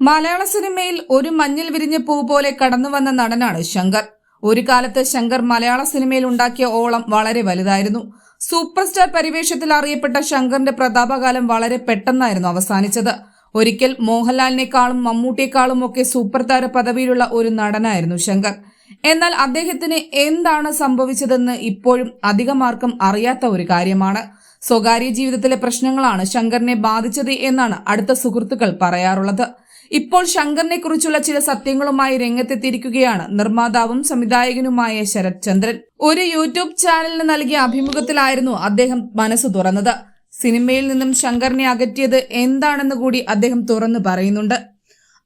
മലയാള സിനിമയിൽ ഒരു മഞ്ഞിൽ വിരിഞ്ഞ പൂ പോലെ കടന്നുവന്ന നടനാണ് ശങ്കർ. ഒരു കാലത്ത് ശങ്കർ മലയാള സിനിമയിൽ ഉണ്ടാക്കിയ ഓളം വളരെ വലുതായിരുന്നു. സൂപ്പർ സ്റ്റാർ പരിവേഷത്തിൽ അറിയപ്പെട്ട ശങ്കറിന്റെ പ്രതാപകാലം വളരെ പെട്ടെന്നായിരുന്നു അവസാനിച്ചത്. ഒരിക്കൽ മോഹൻലാലിനേക്കാളും മമ്മൂട്ടിയെക്കാളും ഒക്കെ സൂപ്പർ താര പദവിയിലുള്ള ഒരു നടനായിരുന്നു ശങ്കർ. എന്നാൽ അദ്ദേഹത്തിന് എന്താണ് സംഭവിച്ചതെന്ന് ഇപ്പോഴും അധികമാർക്കും അറിയാത്ത ഒരു കാര്യമാണ്. സ്വകാര്യ ജീവിതത്തിലെ പ്രശ്നങ്ങളാണ് ശങ്കറിനെ ബാധിച്ചത് എന്നാണ് അടുത്ത സുഹൃത്തുക്കൾ പറയാറുള്ളത്. ഇപ്പോൾ ശങ്കറിനെ കുറിച്ചുള്ള ചില സത്യങ്ങളുമായി രംഗത്തെത്തിയിരിക്കുകയാണ് നിർമ്മാതാവും സംവിധായകനുമായ ശരത് ചന്ദ്രൻ. ഒരു യൂട്യൂബ് ചാനലിന് നൽകിയ അഭിമുഖത്തിലായിരുന്നു അദ്ദേഹം മനസ്സ് തുറന്നത്. സിനിമയിൽ നിന്നും ശങ്കറിനെ അകറ്റിയത് എന്താണെന്ന് കൂടി അദ്ദേഹം തുറന്നു പറയുന്നുണ്ട്.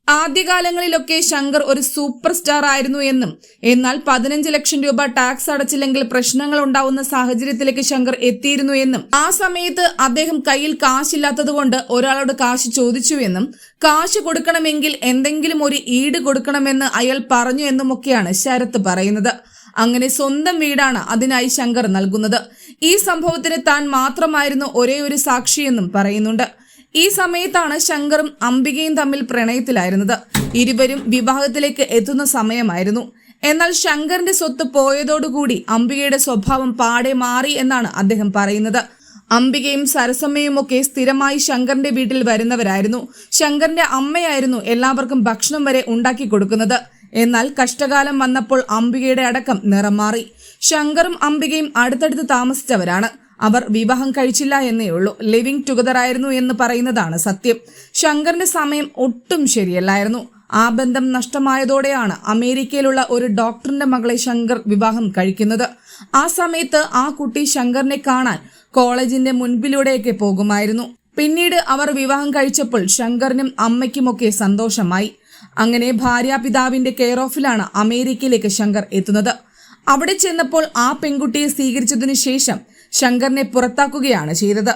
ആദ്യകാലങ്ങളിലൊക്കെ ശങ്കർ ഒരു സൂപ്പർ സ്റ്റാർ ആയിരുന്നു എന്നും എന്നാൽ പതിനഞ്ച് ലക്ഷം രൂപ ടാക്സ് അടച്ചില്ലെങ്കിൽ പ്രശ്നങ്ങൾ ഉണ്ടാവുന്ന സാഹചര്യത്തിലേക്ക് ശങ്കർ എത്തിയിരുന്നു എന്നും ആ സമയത്ത് അദ്ദേഹം കയ്യിൽ കാശില്ലാത്തതുകൊണ്ട് ഒരാളോട് കാശ് ചോദിച്ചു എന്നും കാശ് കൊടുക്കണമെങ്കിൽ എന്തെങ്കിലും ഒരു ഈട് കൊടുക്കണമെന്ന് അയാൾ പറഞ്ഞു എന്നുമൊക്കെയാണ് ശരത്ത് പറയുന്നത്. അങ്ങനെ സ്വന്തം വീടാണ് അതിനായി ശങ്കർ നൽകുന്നത്. ഈ സംഭവത്തിന് താൻ മാത്രമായിരുന്നു ഒരേ ഒരു സാക്ഷിയെന്നും പറയുന്നുണ്ട്. ഈ സമയത്താണ് ശങ്കറും അംബികയും തമ്മിൽ പ്രണയത്തിലായിരുന്നത്. ഇരുവരും വിവാഹത്തിലേക്ക് എത്തുന്ന സമയമായിരുന്നു. എന്നാൽ ശങ്കറിന്റെ സ്വത്ത് പോയതോടുകൂടി അംബികയുടെ സ്വഭാവം പാടെ മാറി എന്നാണ് അദ്ദേഹം പറയുന്നത്. അംബികയും സരസമ്മയും ഒക്കെ സ്ഥിരമായി ശങ്കറിന്റെ വീട്ടിൽ വരുന്നവരായിരുന്നു. ശങ്കറിന്റെ അമ്മയായിരുന്നു എല്ലാവർക്കും ഭക്ഷണം വരെ ഉണ്ടാക്കി കൊടുക്കുന്നത്. എന്നാൽ കഷ്ടകാലം വന്നപ്പോൾ അംബികയുടെ അടക്കം നിറം മാറി. ശങ്കറും അംബികയും അടുത്തടുത്ത് താമസിച്ചവരാണ്. അവർ വിവാഹം കഴിച്ചില്ല എന്നേ ഉള്ളൂ. ലിവിംഗ് ടുഗദർ ആയിരുന്നു എന്ന് പറയുന്നതാണ് സത്യം. ശങ്കറിന്റെ സമയം ഒട്ടും ശരിയല്ലായിരുന്നു. ആ ബന്ധം നഷ്ടമായതോടെയാണ് അമേരിക്കയിലുള്ള ഒരു ഡോക്ടറിന്റെ മകളെ ശങ്കർ വിവാഹം കഴിക്കുന്നത്. ആ സമയത്ത് ആ കുട്ടി ശങ്കറിനെ കാണാൻ കോളേജിന്റെ മുൻപിലൂടെയൊക്കെ പോകുമായിരുന്നു. പിന്നീട് അവർ വിവാഹം കഴിച്ചപ്പോൾ ശങ്കറിനും അമ്മയ്ക്കുമൊക്കെ സന്തോഷമായി. അങ്ങനെ ഭാര്യാപിതാവിന്റെ കെയർ ഓഫിലാണ് അമേരിക്കയിലേക്ക് ശങ്കർ എത്തുന്നത്. അവിടെ ചെന്നപ്പോൾ ആ പെൺകുട്ടിയെ സ്വീകരിച്ചതിനു ശേഷം ശങ്കറിനെ പുറത്താക്കുകയാണ് ചെയ്തത്.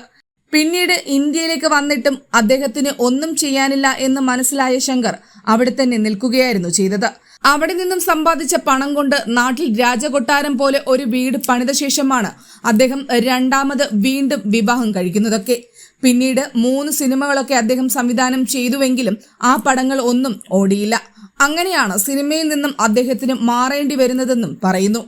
പിന്നീട് ഇന്ത്യയിലേക്ക് വന്നിട്ടും അദ്ദേഹത്തിന് ഒന്നും ചെയ്യാനില്ല എന്ന് മനസ്സിലായ ശങ്കർ അവിടെ തന്നെ നിൽക്കുകയായിരുന്നു ചെയ്തത്. അവിടെ നിന്നും സമ്പാദിച്ച പണം കൊണ്ട് നാട്ടിൽ രാജകൊട്ടാരം പോലെ ഒരു വീട് പണിത ശേഷമാണ് അദ്ദേഹം രണ്ടാമത് വീണ്ടും വിവാഹം കഴിക്കുന്നതൊക്കെ. പിന്നീട് മൂന്ന് സിനിമകളൊക്കെ അദ്ദേഹം സംവിധാനം ചെയ്തുവെങ്കിലും ആ പടങ്ങൾ ഒന്നും ഓടിയില്ല. അങ്ങനെയാണ് സിനിമയിൽ നിന്നും അദ്ദേഹത്തിന് മാറേണ്ടി വരുന്നതെന്നും പറയുന്നു.